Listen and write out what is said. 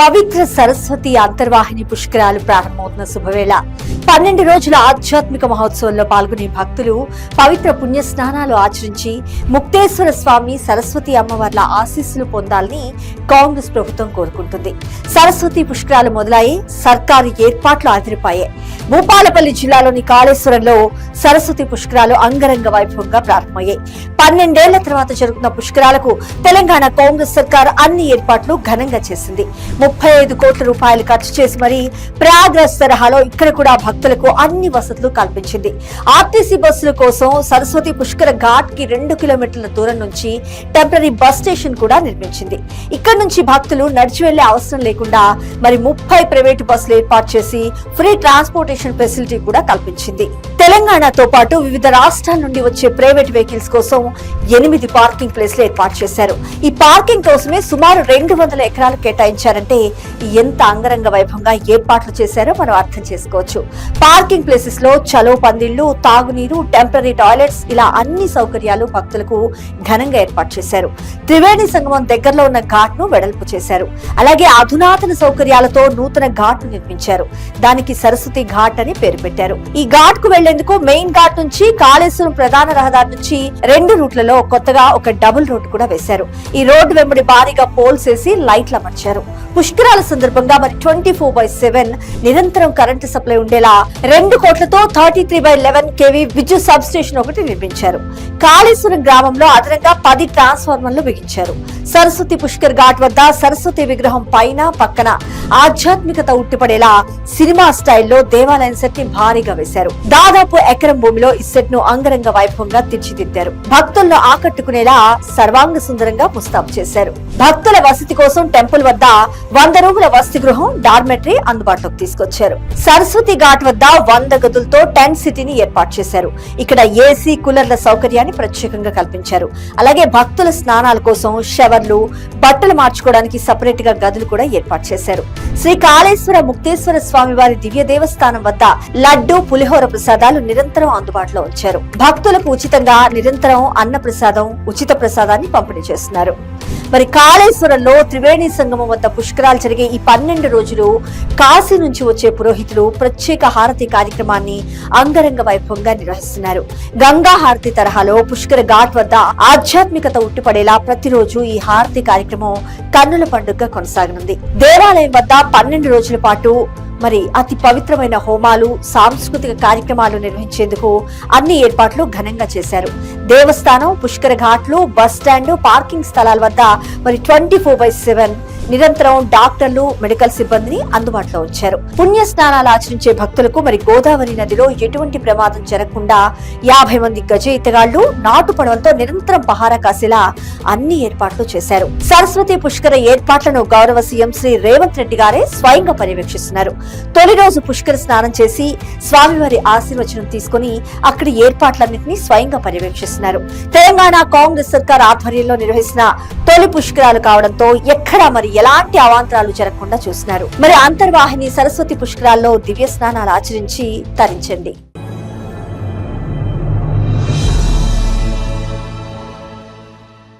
పవిత్ర సరస్వతి అంతర్వాహిని పుష్కరాలు ప్రారంభమవుతున్న శుభవేళ. పన్నెండు రోజుల ఆధ్యాత్మిక మహోత్సవంలో పాల్గొనే భక్తులు పవిత్ర పుణ్య స్నానాలు ఆచరించి ముక్తేశ్వర స్వామి సరస్వతి అమ్మవార్ల ఆశీస్సులు పొందాలని కాంగ్రెస్ ప్రభుత్వం కోరుకుంటుంది. సరస్వతి పుష్కరాలు మొదలయ్యి సర్కారు ఏర్పాట్లు ఆదిరిపాయాయి భూపాలపల్లి జిల్లాలోని కాళేశ్వరంలో సరస్వతి పుష్కరాలు అంగరంగ వైభవంగా ప్రారంభమయ్యాయి. పన్నెండేళ్ళ తర్వాత జరుగుతున్న పుష్కరాలకు తెలంగాణ కాంగ్రెస్ సర్కార్ అన్ని ఏర్పాట్లు ఘనంగా చేసింది. ముప్పై ఐదు కోట్ల రూపాయలు ఖర్చు చేసి మరి ప్రయాగ్రాజ్ తరహాలో ఇక్కడ కూడా భక్తులకు అన్ని వసతులు కల్పించింది. ఆర్టీసీ బస్సుల కోసం సరస్వతి పుష్కర ఘాట్కి రెండు కిలోమీటర్ల దూరం నుంచి టెంపరీ బస్ స్టేషన్ కూడా నిర్మించింది. ఇక్కడ నుంచి భక్తులు నడిచి వెళ్ళే అవసరం లేకుండా మరి ముప్పై ప్రైవేటు బస్సులు ఏర్పాటు చేసి ఫ్రీ ట్రాన్స్పోర్టేషన్ ఫెసిలిటీ కూడా కల్పించింది. తెలంగాణతో పాటు వివిధ రాష్ట్రాల నుండి వచ్చే ప్రైవేట్ వెహికల్స్ కోసం ఎనిమిది పార్కింగ్ ప్లేస్లు ఏర్పాటు చేశారు. ఈ పార్కింగ్ కోసమే సుమారు రెండు వందల ఎకరాలు కేటాయించారంటే ఎంత అంగరంగ వైభవంగా ఏర్పాట్లు చేశారో మనం అర్థం చేసుకోవచ్చు. పార్కింగ్ ప్లేసెస్లో చలో పందిళ్ళు తాగునీరు టెంపరీ టాయిలెట్స్ ఇలా అన్ని సౌకర్యాలు భక్తులకు ఘనంగా ఏర్పాటు చేశారు. త్రివేణి సంగమం దగ్గరలో ఉన్న ఘాట్ను వెడల్పు చేశారు. అలాగే అధునాతన సౌకర్యాలతో నూతన ఘాట్ నిర్మించారు. దానికి సరస్వతి ఘాట్ అని పేరు పెట్టారు. ఈ ఘాట్కు వెళ్ళేందుకు మెయిన్ ఘాట్ నుంచి కాళేశ్వరం ప్రధాన రహదారి నుంచి రెండు రూట్లలో కొత్తగా ఒక డబుల్ రోడ్ కూడా వేశారు. ఈ రోడ్డు వెంబడి భారీగా పోల్స్ వేసి లైట్లు అమర్చారు. పుష్కరాల సందర్భంగా మరి ట్వంటీ ఫోర్ బై సెవెన్ నిరంతరం కరెంటు సప్లై ఉండేలా రెండు కోట్లతో thirty three by eleven KV విద్యుత్ సబ్ స్టేషన్ ఒకటి నిర్మించారు. కాళేశ్వరం గ్రామంలో అదనంగా పది ట్రాన్స్ఫార్మర్లు బిగించారు. సరస్వతి పుష్కర్ ఘాట్ వద్ద సరస్వతి విగ్రహం పైన పక్కన ఆధ్యాత్మికత ఉట్టిపడేలా సినిమా స్టైల్లో దేవాలయం సెట్ని భారీగా వేశారు. దాదాపు ఎకరం భూమిలో ఈ సెట్ను అంగరంగ వైభవంగా తీర్చిదిద్దారు. భక్తులను ఆకట్టుకునేలా సర్వాంగ సుందరంగా ముస్తాబు చేశారు. భక్తుల వసతి కోసం టెంపుల్ వద్ద వంద రూముల వసతి గృహం డార్మెటరీ అందుబాటులోకి తీసుకొచ్చారు. సరస్వతి ఘాట్ వద్ద వంద గదులతో టెంట్ సిటీని ఏర్పాటు చేశారు. ఇక్కడ ఏసీ కూలర్ల సౌకర్యాన్ని ప్రత్యేకంగా కల్పించారు. అలాగే భక్తుల స్నానాల కోసం షవర్లు బట్టలు మార్చుకోవడానికి సపరేట్గా గదులు కూడా ఏర్పాటు చేశారు. శ్రీ కాళేశ్వర ముక్తేశ్వర స్వామి వారి దివ్య దేవస్థానం వద్ద లడ్డు పులిహోర ప్రసాదాలు నిరంతరం అందుబాటులో ఉంచారు. భక్తులకు ఉచితంగా నిరంతరం అన్న ప్రసాదం ఉచిత ప్రసాదాన్ని పంపిణీ చేస్తున్నారు. మరి కాళేశ్వరంలో త్రివేణి సంగమం వద్ద పుష్కరాలు జరిగే ఈ పన్నెండు రోజులు కాశీ నుంచి వచ్చే పురోహితులు ప్రత్యేక హారతి కార్యక్రమాన్ని అంగరంగ వైభవంగా నిర్వహిస్తున్నారు. గంగా హారతి తరహాలో పుష్కర ఘాట్ వద్ద ఆధ్యాత్మికత ఉట్టిపడేలా ప్రతిరోజు ఈ హారతి కార్యక్రమం కన్నుల పండుగగా కొనసాగనుంది. దేవాలయం వద్ద పన్నెండు రోజుల పాటు మరి అతి పవిత్రమైన హోమాలు సాంస్కృతిక కార్యక్రమాలు నిర్వహించేందుకు అన్ని ఏర్పాట్లు ఘనంగా చేశారు. దేవస్థానం పుష్కర ఘాట్లు బస్ స్టాండ్ పార్కింగ్ స్థలాల వద్ద మరి ట్వంటీ ఫోర్ బై సెవెన్ నిరంతరం డాక్టర్లు మెడికల్ సిబ్బందిని అందుబాటులో ఉంచారు. పుణ్య స్నానాలు ఆచరించే భక్తులకు మరి గోదావరి నదిలో ఎటువంటి ప్రమాదం జరగకుండా యాభై మంది గజ ఇతగాళ్ళు నాటు పడవలతో నిరంతరం పహారా కాసేలా అన్ని ఏర్పాట్లు చేశారు. సరస్వతి పుష్కర ఏర్పాట్లను గౌరవ సీఎం శ్రీ రేవంత్ రెడ్డి గారే స్వయంగా పర్యవేక్షిస్తున్నారు. తొలి రోజు పుష్కర స్నానం చేసి స్వామివారి ఆశీర్వచనం తీసుకుని అక్కడి ఏర్పాట్లన్నింటినీ స్వయంగా పర్యవేక్షిస్తున్నారు. తెలంగాణ కాంగ్రెస్ సర్కార్ ఆధ్వర్యంలో నిర్వహిస్తున్న తొలి పుష్కరాలు కావడంతో ఎక్కడా మరి ఎలాంటి అవాంతరాలు జరగకుండా చూస్తున్నారు. మరి అంతర్వాహిని సరస్వతి పుష్కరాల్లో దివ్య స్నానాలు ఆచరించి తరించండి.